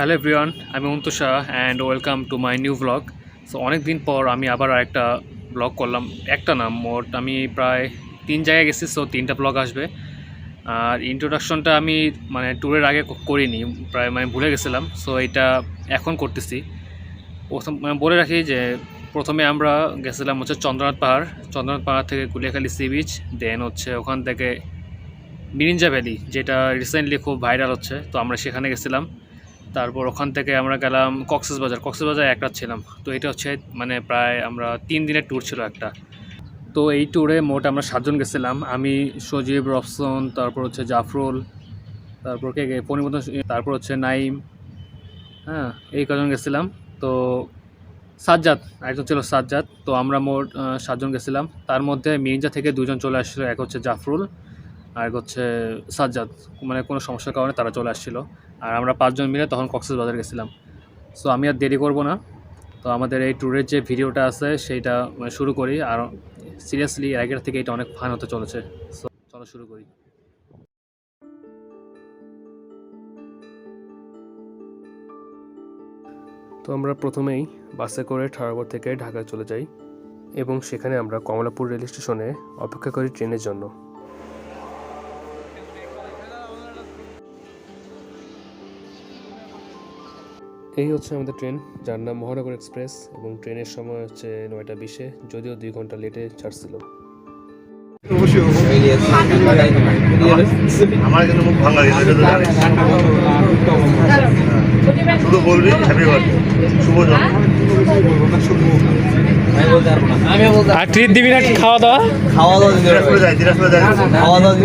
Hello everyone আমি Antu Shah and welcome to my new blog so অনেক দিন পর আমি আবার একটা ব্লগ করলাম, একটা নাম মোট আমি প্রায় তিন জায়গায় গেছি সো তিনটা ব্লগ আসবে। আর ইন্ট্রোডাকশনটা আমি মানে ট্যুরের আগে করিনি, প্রায় মানে ভুলে গেছিলাম সো এটা এখন করতেছি। প্রথম মানে বলে রাখি যে প্রথমে আমরা গেছিলাম হচ্ছে চন্দ্রনাথ পাহাড়। চন্দ্রনাথ পাহাড় থেকে কুলিয়াখালী সি বিচ দেন হচ্ছে ওখান থেকে মিরিঞ্জা ভ্যালি, যেটা রিসেন্টলি খুব ভাইরাল হচ্ছে, তো আমরা সেখানে গেছিলাম। তারপর ওখান থেকে আমরা গেলাম কক্সেস বাজার। কক্সেস বাজার এক রাত ছিলাম। তো এটা হচ্ছে মানে প্রায় আমরা তিন দিনের ট্যুর ছিল একটা। তো এই ট্যুরে মোট আমরা সাতজন গেছিলাম। আমি, সজীব, রফসন, তারপর হচ্ছে জাফরুল, তারপর কে পরিমতন তারপর হচ্ছে নাইম হ্যাঁ এই কজন গেছিলাম। তো সাজ্জাদ, একজন ছিল সাজ্জাদ। তো আমরা মোট সাতজন গেছিলাম। তার মধ্যে মির্জা থেকে দুজন চলে আসছিল। এক হচ্ছে জাফরুল আর এক হচ্ছে সাজ্জাদ। মানে কোনো সমস্যার কারণে তারা চলে আসছিল। আর আমরা পাঁচজন মিলে তখন কক্সেস বাজার গেছিলাম। সো আমি আর দেরি করব না। তো আমাদের এই ট্যুরের যে ভিডিওটা আছে, সেইটা মানে শুরু করি। আর সিরিয়াসলি আগের থেকে এটা অনেক ফান হতে চলেছে। সো চলো শুরু করি। তো আমরা প্রথমেই বাসে করে ঠাড়াগড় থেকে ঢাকায় চলে যাই এবং সেখানে আমরা কমলাপুর রেল স্টেশনে অপেক্ষা করি ট্রেনের জন্য। এই হচ্ছে আমাদের ট্রেন, যার নাম মহানগর এক্সপ্রেস এবং ট্রেনের সময় হচ্ছে নয়টা বিশে, যদিও দুই ঘণ্টা লেটে ছাড়ছিল। আমার শুধু শুভ জন্ম। আর ট্রিট দিবি না খাওয়া দাওয়া খাওয়া দাওয়া খাওয়া দাওয়া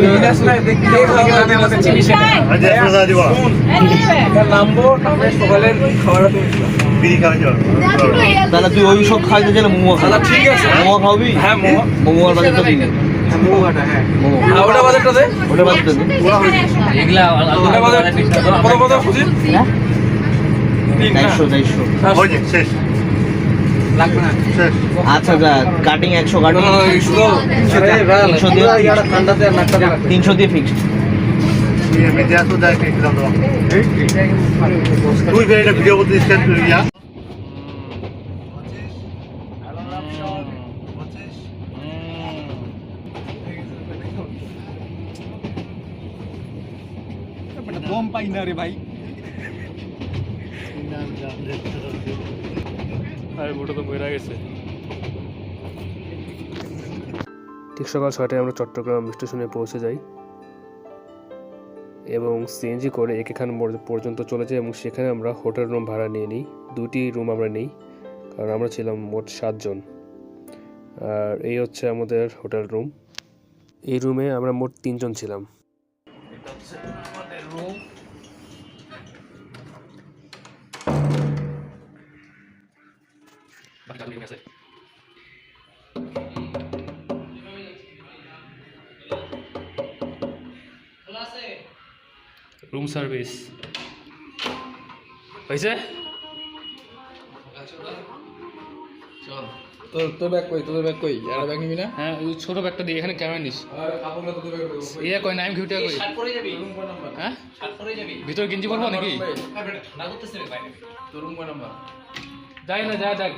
খাওয়া তাহলে তুই ওই সব খাইতে গেলে মোমো খা ঠিক আছে। মোমো খাওয়াবি হ্যাঁ মোমো। মোমো আর বাজারটা দিন মোমো ওটা বাজারটা দে। আচ্ছা কাটিং একশো কাটিং তিনশো দিয়ে তিনশো দিয়ে ফিক্সড তুই ভিডিও করতে পাই না রে ভাই। ঠিক সকাল ছয়টায় আমরা চট্টগ্রাম স্টেশনে পৌঁছে যাই এবং সিএনজি করে একেখান পর্যন্ত চলে যাই এবং সেখানে আমরা হোটেল রুম ভাড়া নিয়ে নিই। দুটি রুম আমরা নিই, কারণ আমরা ছিলাম মোট সাতজন। আর এই হচ্ছে আমাদের হোটেল রুম। এই রুমে আমরা মোট তিনজন ছিলাম। রুম সার্ভিস হয়েছে তোর তোর ব্যাগ কই তোর ব্যাগ কই? আর ব্যাগ নিবি না? হ্যাঁ ওই ছোট ব্যাগটা দিয়ে এখানে ক্যামেরা নিস। ইয়ে কই নাইম ঘুটে কই? রুম কয় নাম্বার হ্যাঁ? ভিতর গেঞ্জি পরবো নাকি? কয় যাই না যা যাক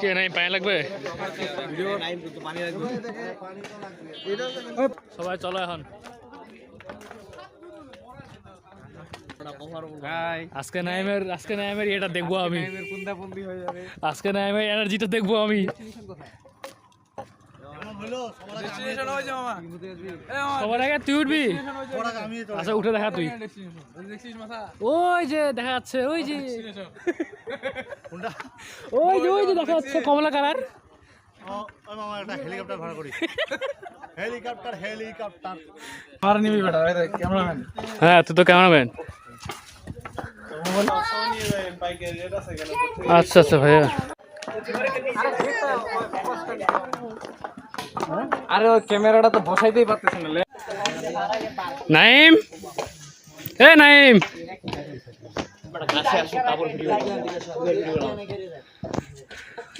কে নাই পায়ে লাগবে সবাই চলো এখন আজকে নাইমের আজকে নাইমের এটা দেখব আমি আজকে নাইমের এনার্জিটা দেখব আমি ডেস্টিনেশন হয়েছে মামা এ মামা সবার আগে তুই উঠবি? আচ্ছা উঠে দেখা তুই। ওই যে দেখা যাচ্ছে ওই যে। ওই যে ওই যে দেখা যাচ্ছে কমলা কালার। হেলিকপ্টার ভাড়া করি। হেলিকপ্টার হেলিকপ্টার আর নিবি বেটা ক্যামেরাম্যান হ্যাঁ তুই তো ক্যামেরাম্যান আচ্ছা আচ্ছা ভাইয়া। আরে ওই ক্যামেরাটা তো বসাইতেই পারতেছেন না নাইম? এ নাইম।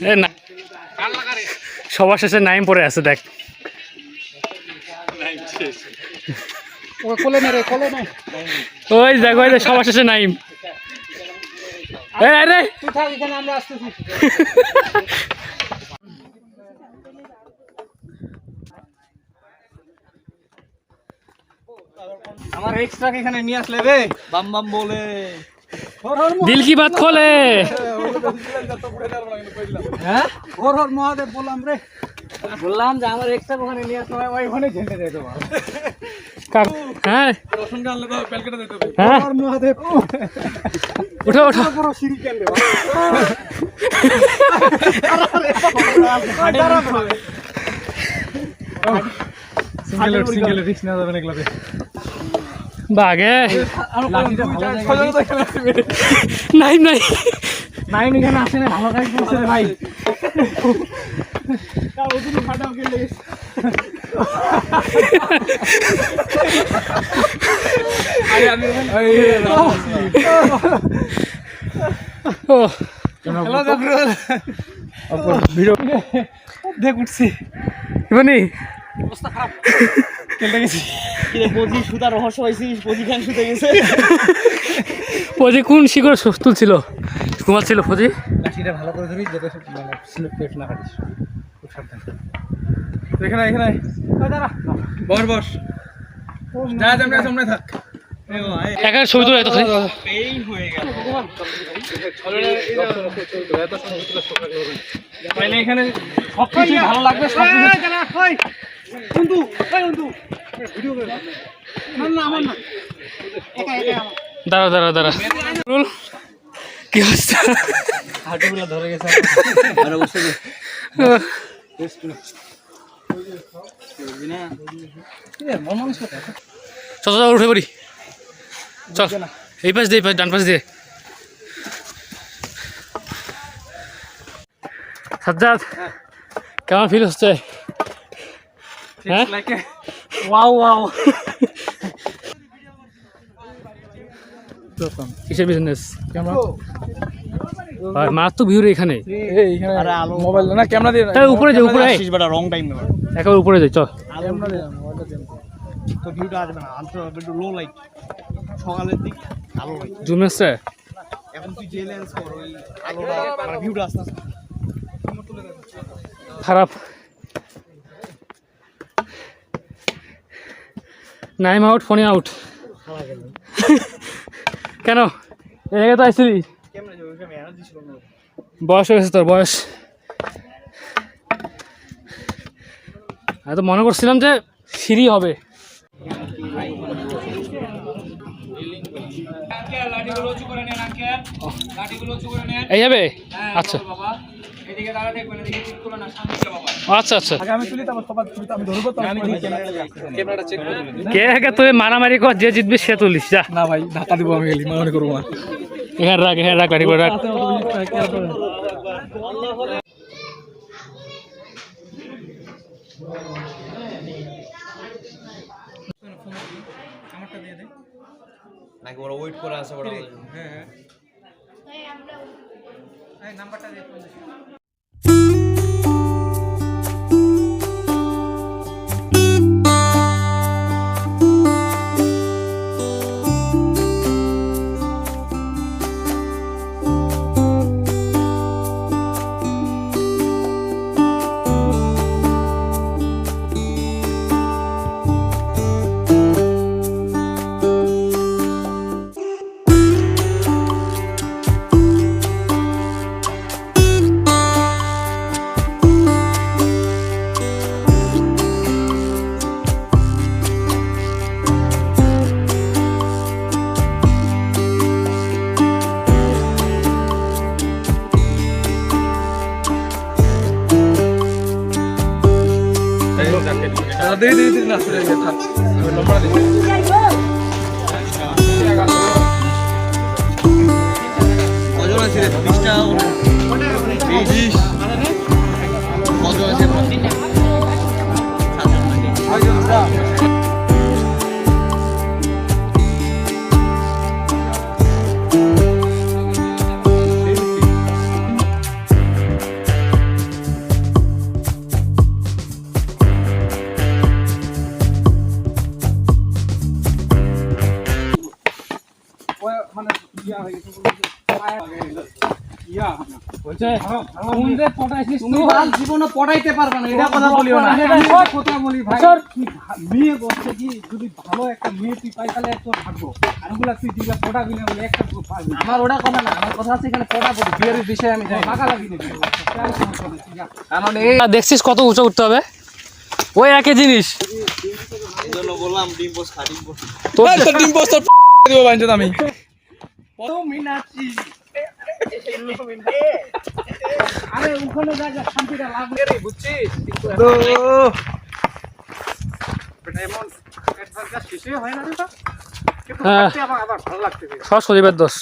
এ না সবার শেষে নাইম পড়ে আছে দেখ। ওই দেখ ওই সবার শেষে নাইম। এই আরে। আমার এক্সট্রা এখানে নিয়ে আসলে রে বাম বাম বলে দিল কি বাত খোলে হ্যাঁ ওর ওর মহাদেব বললাম রে বললাম যে আমার এক্সট্রা ওখানে নিয়ে আসলে ওই ওখানে ঝেঁটে দেয় তোমার কাক হ্যাঁ রসুন আনলে তো প্যালকেটে দিতে হবে হ্যাঁ ওর মহাদেব উঠো উঠো বড় সিঁড়ি কেন রে সিঙ্গেল সিঙ্গেল বাগে নাই নাই নাইন এখানে আসে না ভালো কাজ করছে ভাই। ও। ভিডিও দেখ উঠছি। ইবনি কেটে গেছি? পজি সুতা রহস্য পাইছিস পজি খান শুতে গেছে? ফজি কোন শিকড় তুলছিল? ঘুমাচ্ছিল ফজি লাঠিটা ভালো করে ধরিস যাতে মানে স্লিপ পেট না কাটিস। খুব সাবধান এখানে এখানে বস বস। যা সামনে সামনে থাক। একা ছবি তোলা এত এই হয়ে গেল। এখানে সব কিছু ভালো লাগবে সব দাঁড়া দাঁড়া দাঁড়া। রুল কি অবস্থা? হাঁটুগুলো ধরে গেছে। আরে বসে দে চল চল উঠে পড়ি। চল এই পাশ দিয়ে এই পাশ ডান পাশ দিয়ে। সাজ্জাদ কেমন ফিল হচ্ছে? হ্যাঁ ওয়াও ওয়াও কিসের বিজনেস মাছ তো ভিউর এখানে। এখানে আরে আলো। মোবাইল না ক্যামেরা দিয়ে তাই উপরে যাই উপরে আসিস বেটা রং টাইম একেবারে উপরে যাই চল। ক্যামেরা তো ভিউটা আসবে না একটু লো লাইট সকালের দিক আলো লাইট জুম আসছে? এখন তুই যে লেন্স কর ওই আলোটা মানে ভিউটা আসতে খারাপ। নাইম আউট ফোনে আউট। কেন? এই তো আসছিলি বয়স হয়েছে তোর বয়স। আমি তো মনে করছিলাম যে সিঁড়ি হবে। এই যাবে? আচ্ছা। আচ্ছা আচ্ছা। আগে আমি তুলি তারপর সবার তুলি আমি ধরবো তো আমি ক্যামেরাটা চেক করে। কে আগে তুই মারামারি কর যে জিতবি সে তুলিস যা। না ভাই ধাক্কা দিব আমি গেলি মনে করব না। এখানে রাখ এখানে রাখ লাঠি করে রাখ। নাকি ওরা ওয়েট করে আছে ওরা দে দে দে না সরে গেছে থাক। আমি লম্বা দিই কজন আছে রে? বিশটা বিশ পটাইতে পারবে না এটা কথা বলিও না কথা বলি ভাই মেয়ে বলছে কি যদি ভালো একটা মেয়ে তুই পাই তাহলে তোর ভাগ্য আর ওগুলা তুই দিলে পটা বিলে বলে একটা আমার ওটা কথা না আমার কথা আছে এখানে পটা পড়ি বিয়ের বিষয়ে আমি যাই লাগি কারণ এই দেখছিস কত উঁচু উঠতে হবে? ওই একই জিনিস। বললাম ডিম পোস্ট খা ডিম পোস্ট। তোর ডিম পোস্টার আমি। আরে ওখানে শান্তিটা লাভ রে বুঝছিস হয়। না রে তা কিন্তু। খাইতে আবার আবার ভালো লাগতেছে দোষ।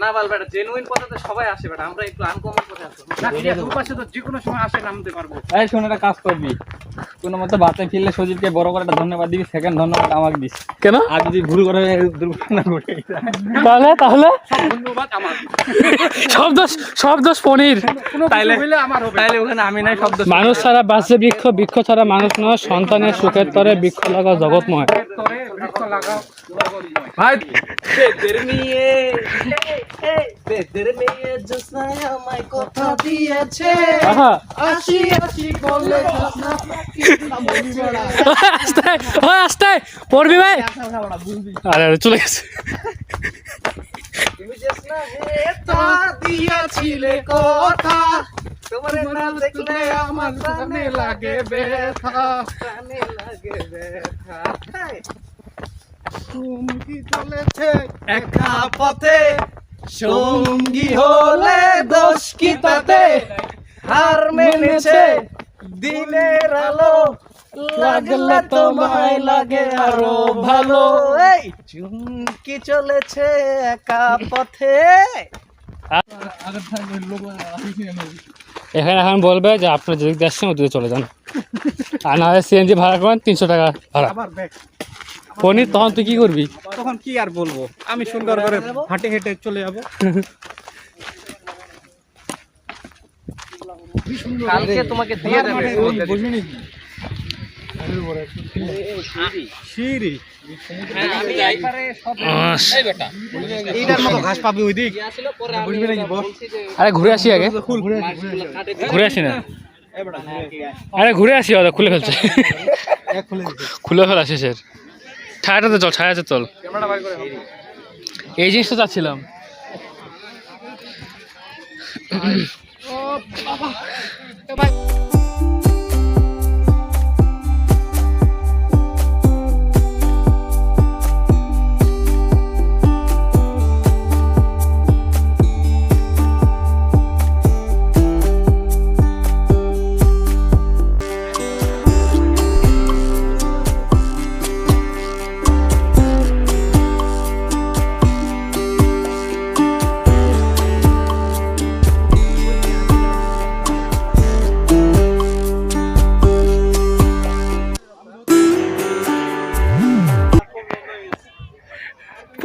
না বল বেটা জেনুইন পথে সবাই আসে বেটা আমরা একটু আনকমন পথে আসি না ঠিক আছে দুপাশে তো যে কোনো সময় আসে নামতে পারব। এই শোন একটা কাজ করবি। কোনো মতো বাঁচে ফিরলে সজীবকে বড় করে একটা ধন্যবাদ দিবি সেকেন্ড ধন্যবাদ আমাকে দিস। কেন? আর যদি ভুল করে দুর্ঘটনা ঘটে তাহলে তাহলে? সব ধন্যবাদ আমার। সব দোষ সব দোষ পনির। তাইলে তাইলে ওখানে আমি নাই শব্দ মানুষ ছাড়া বাঁচে বৃক্ষ বৃক্ষ ছাড়া মানুষ নয় সন্তানের সুখের তরে বৃক্ষ লাগা জগৎময়। ভাই বেদের মেয়ে বেদের মেয়ে জোসনায় আমায় কথা দিয়েছে। আসি আসি বলে জোসনা আস্তে ওই আস্তে পড়বি ভাই। আরে আরে চলে গেছে। তুমি জোসনা এটা দিয়েছিলে কথা। তোমার না দেখলে আমার লাগে ব্যথা। প্রাণে লাগে ব্যথা। তুমি কি চলেছে একা পথে। সঙ্গী হলে দোষ কি তাতে? হার মেনেছে দিনের আলো। লাগলে তোমায় লাগে আরও ভালো। এই চুমকি চলেছে একা পথে। এখানে এখন বলবে যে আপনার যেদিক দিয়ে আসছেন ওদিকে চলে যান। আর না হয় সিএনজি ভাড়া করেন তিনশো টাকা ভাড়া। পনির তখন তুই কি করবি? তখন কি আর বলব? আমি সুন্দর করে হাঁটে হেঁটে চলে যাব। কালকে তোমাকে দিয়ে দেবে। সিঁড়ি। আস। এইটার মতো ঘাস পাবি ওই দিক বুঝবি নাকি আরে ঘুরে আসি আগে। ঘুরে আসি না? আরে ঘুরে আসি খুলে ফেলছে। খুলে ফেলা শেষের। ছায়াটাতে চল ছায়াতে চল। এই জিনিসটা চাচ্ছিলাম।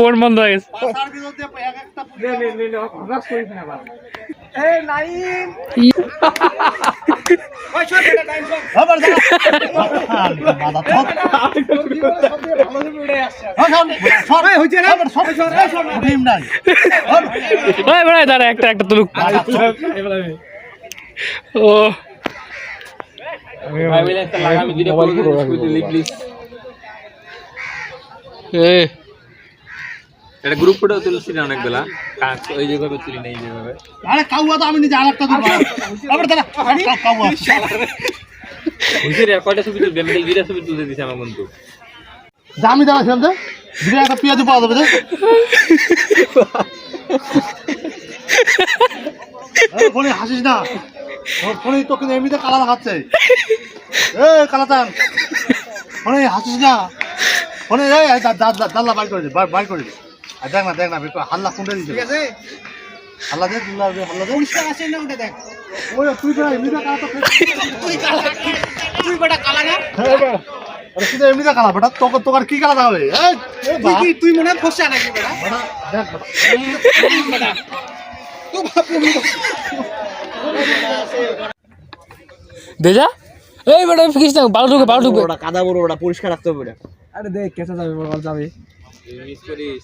ফোন বন্ধ হয়ে গেছে। দাঁড়া একটা একটা তুলুক। ও। ভাই একটা লাগামি করে এ। এটা গ্রুপ ফটো তুলছি না অনেক বেলা ওই যেভাবে তুলি নেই যেভাবে। আরে কাউয়া তো আমি নিজে আরেকটা দিব আবার দাঁড়া কাউ- কাউয়া। বুঝলি রে কয়টা ছবি তুলবি? আমি দুইটা ছবি তুলতে দিছি আমার বন্ধু। যা আমি দাঁড়া ছিলাম যে একটা পেঁয়াজ পাওয়া যাবে ফোনে হাসিস না। ফোনে তো কিন্তু এমনিতে কালা দেখাচ্ছে এ কালাতান। ফোনে হাসিস না। ফোনে এই এই, দা- দা- দা- দাল্লা বাইর করে দে বাইর করে দে। দেখ না দেখ না হাল্লা কোনটা দিচ্ছে হাল্লা দুল্লা দে হাল্লা দে। পরিষ্কার আছে না ওটা দেখ? ওই তুই তো এমনিতে কালা তো তুই কালা তুই বেটা কালা না? আরে তুই তো কালা বেটা তোকে তোকে আর কি কালা এই তুই মনে হয় ফসা নাকি বেটা? বেটা দেখ বেটা। দে যা এই বেটা ফিকিস না বারো ঢুকে ওটা কাদা বড় ওটা পরিষ্কার রাখতে হবে আরে দেখ কেসে যাবে বল যাবে। মিস করিস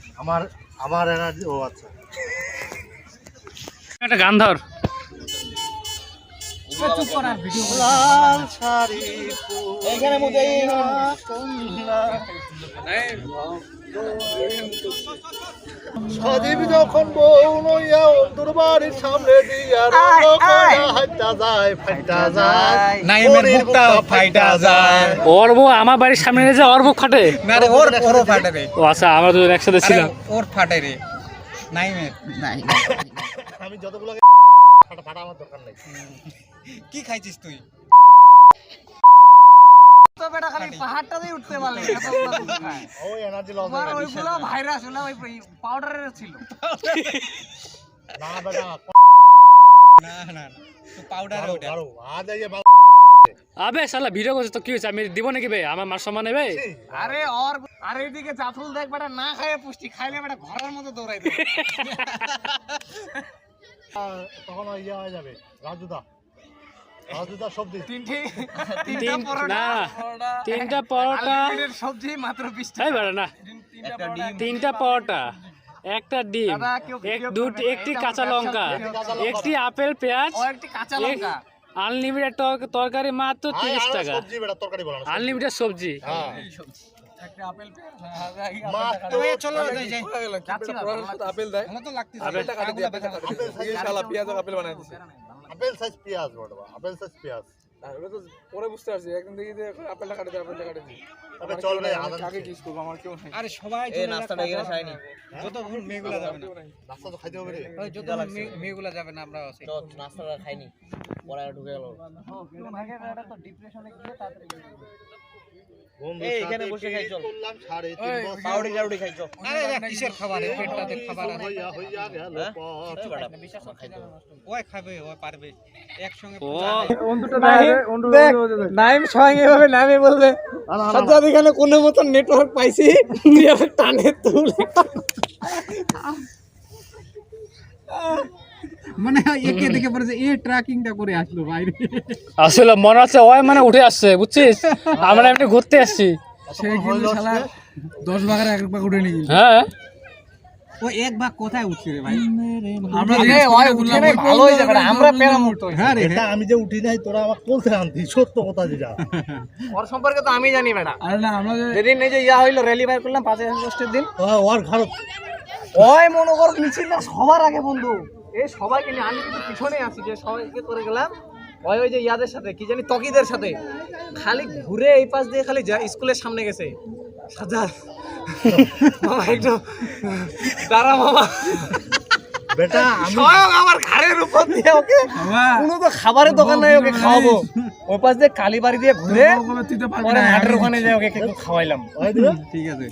আমার আমার এনার্জি ও আচ্ছা। একটা গান ধর। চুপ কর আর ভিডিও লাল শাড়ি এইখানে সজীব যখন বউ নইয়া অন্তর বাড়ির সামনে দিয়া হাইটা যায় ফাইটা যায়। নাইমের বুকটা ফাইটা যায়। ওর বউ আমার বাড়ির সামনে যে ওর বুক ফাটে? না রে ওর ফাটে রে। ও আচ্ছা আমরা একসাথে ছিলাম। ওর ফাটে রে। নাইমের। আমি যতগুলো ফাটা ফাটা আমার দরকার নেই কি খাইছিস তুই? তো বেটা খালি পাহাড়টাতেই উঠতে পারলে ওই এনার্জি লস তোমার ওইগুলো ভাইরাস হলো ওই পাউডারের ছিল। না বেটা না না না। তো পাউডার ওটা। আজ এই আবে শালা ভিডিও করছিস তো কি হয়েছে? আমি দিব নাকি বে? আমার মার সম্মান নেবে? আরে ওর আর এইদিকে জাফরুল দেখ বেটা না খায় পুষ্টি খাইলে বেটা ঘরের মতো দৌড়াই দেবে। তখন ইয়ে হয়ে যাবে রাজুদা। তিনটে তিন না তিনটা পরোটা। সবজি মাত্র না। তিনটা পরোটা একটা ডিম দুটি একটি কাঁচা লঙ্কা একটি আপেল পেঁয়াজ ও একটি কাঁচা লঙ্কা। আনলিমিটেড তরকারি মাত্র তিরিশ টাকা। সবজি বেটা তরকারি বলো না আনলিমিটেড সবজি। হ্যাঁ। আপেল দেয়। আপেল। দিয়ে আপেল সাইজ পেঁয়াজ বড় আপেল সাইজ পেঁয়াজ তো পরে বুঝতে পারছি। একদিন দেখি যে এখন আপেলটা কাটে দিই আপেলটা কাটে দিই তবে চল ভাই আদান আগে কিস করব? আমার কেউ নাই। আরে সবাই এই নাস্তাটা এখানে খাইনি যত ভুল মেগুলা যাবে না। নাস্তা তো খাইতে হবে রে। ওই যত মেয়ে- মেয়েগুলা যাবে না আমরা আছি। তো নাস্তাটা খাইনি। পরে ঢুকে গেল। বন্ধু এটা তো ডিপ্রেশনে গিয়ে চল। করলাম সাড়ে তিন বছর। পাউডি টাউডি খাইছ। আরে কিসের খাবার পেটটাতে খাবার আছে। হইয়া হইয়া গেল হ্যাঁ? ওই খাবে ওই পারবে। একসঙ্গে ও। নাইম স্বয়ং এভাবে নামে বলবে। সাজ্জাদ এখানে কোনো মতন নেটওয়ার্ক পাইছি টানে তুলে। মানে একে দেখে পড়েছে এ ট্র্যাকিংটা করে আসলো বাইরে। আসলে মনে হচ্ছে ওই মানে উঠে আসছে বুঝছিস? আমরা এমনি ঘুরতে আসছি। সেই কিন্তু শালা দশ ভাগের এক ভাগ উঠে নিয়ে হ্যাঁ? ও এক ভাগ কোথায় উঠছে রে ভাই? আমরা আরে, ওই উঠে নাই, ভালো হয়েছে বেটা, আমরা উঠতে। হ্যাঁ রে এটা আমি যে উঠি নাই তোরা আমার কোলতে আনতি সত্য কথা যেটা। ওর সম্পর্কে তো আমি জানি বেটা আরে না আমরা যেদিন এই যে ইয়া হইল র্যালি বাইর করলাম পাঁচই আগস্টের দিন। ওর ঘর ওই মনে কর মিছিলটা সবার আগে বন্ধু। এই সবাইকে নিয়ে আমি কিন্তু পিছনে আছি যে সবাইকে করে গেলাম। ওই ওই যে ইয়াদের সাথে কি জানি তকিদের সাথে। খালি ঘুরে এই পাশ দিয়ে খালি যা স্কুলের সামনে গেছে। সাজা। মামা একটু দাঁড়া মামা। বেটা স্বয়ং আমার ঘাড়ের উপর দিয়ে ওকে কোনো তো খাবারের দোকান নাই ওকে খাওয়াবো। ওই পাশ দিয়ে কালীবাড়ি দিয়ে ঘুরে তুই পরে হাটের ওখানে যাই ওকে একটু খাওয়াইলাম। ঠিক আছে।